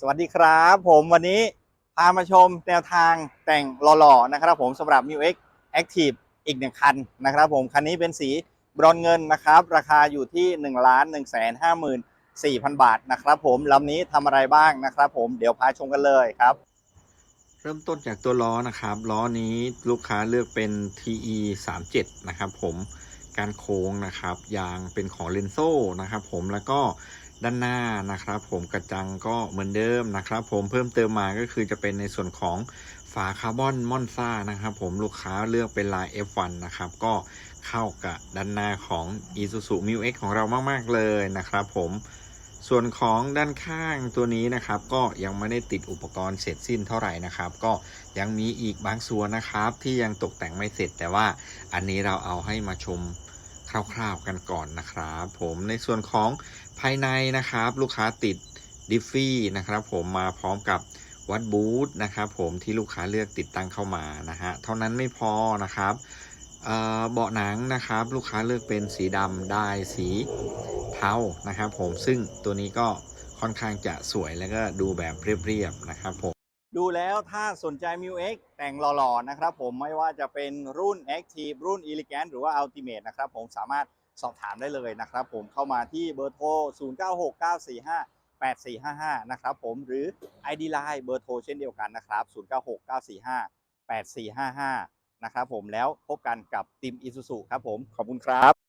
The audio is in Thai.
สวัสดีครับ ผมวันนี้พามาชมแนวทางแต่งหล่อๆนะครับผมสำหรับ m i x Active อีกหนึ่งคันนะครับผมคันนี้เป็นสีบรอนเงินนะครับ ราคาอยู่ที่1นึ่งล้านหนึ่งแสนห้าหมื่นสี่พันบาทนะครับผมลำนี้ทำอะไรบ้างนะครับผมเดี๋ยวพาชมกันเลยครับ เริ่มต้นจากตัวล้อนะครับ ล้อนี้ลูกค้าเลือกเป็น TE 3 7นะครับผม การโค้งนะครับ ยางเป็นของเลนโซนะครับ ผมแล้วก็ด้านหน้านะครับ ผมกระจังก็เหมือนเดิมนะครับ ผมเพิ่มเติมมาก็คือจะเป็นในส่วนของฝาคาร์บอนมอนซ่านะครับ ผมลูกค้าเลือกเป็นลาย F1 นะครับ ก็เข้ากับด้านหน้าของ Isuzu m i x ของเรามาก ๆ เลยนะครับ ผมส่วนของด้านข้างตัวนี้นะครับ ก็ยังไม่ได้ติดอุปกรณ์เสร็จสิ้นเท่าไหร่นะครับ ก็ยังมีอีกบางส่วนนะครับที่ยังตกแต่งไม่เสร็จแต่ว่าอันนี้เราเอาให้มาชม คร่าวๆกันก่อนนะครับ ผมในส่วนของภายในนะครับ ลูกค้าติดดิฟฟี่นะครับ ผมมาพร้อมกับวัดบูธนะครับ ผมที่ลูกค้าเลือกติดตั้งเข้ามานะฮะเท่านั้นไม่พอนะครับเอ่อเบาะหนังนะครับ ลูกค้าเลือกเป็นสีดำได้สีเทานะครับ ผมซึ่งตัวนี้ก็ค่อนข้างจะสวยแล้วก็ดูแบบเรียบๆนะครับ ผม ดูแล้วถ้าสนใจ m i x แต่งหล่อๆนะครับผมไม่ว่าจะเป็นรุ่น Active รุ่น Elegant หรือว่า Ultimate นะครับผมสามารถสอบถามได้เลยนะครับผมเข้ามาที่เบอร์โทร 0969458455 นะครับผมหรือ ID Line เบอร์โทรเช่นเดียวกันนะครับ 0969458455 นะครับผมแล้วพบกันกับทีม Isuzu ครับผมขอบคุณครับ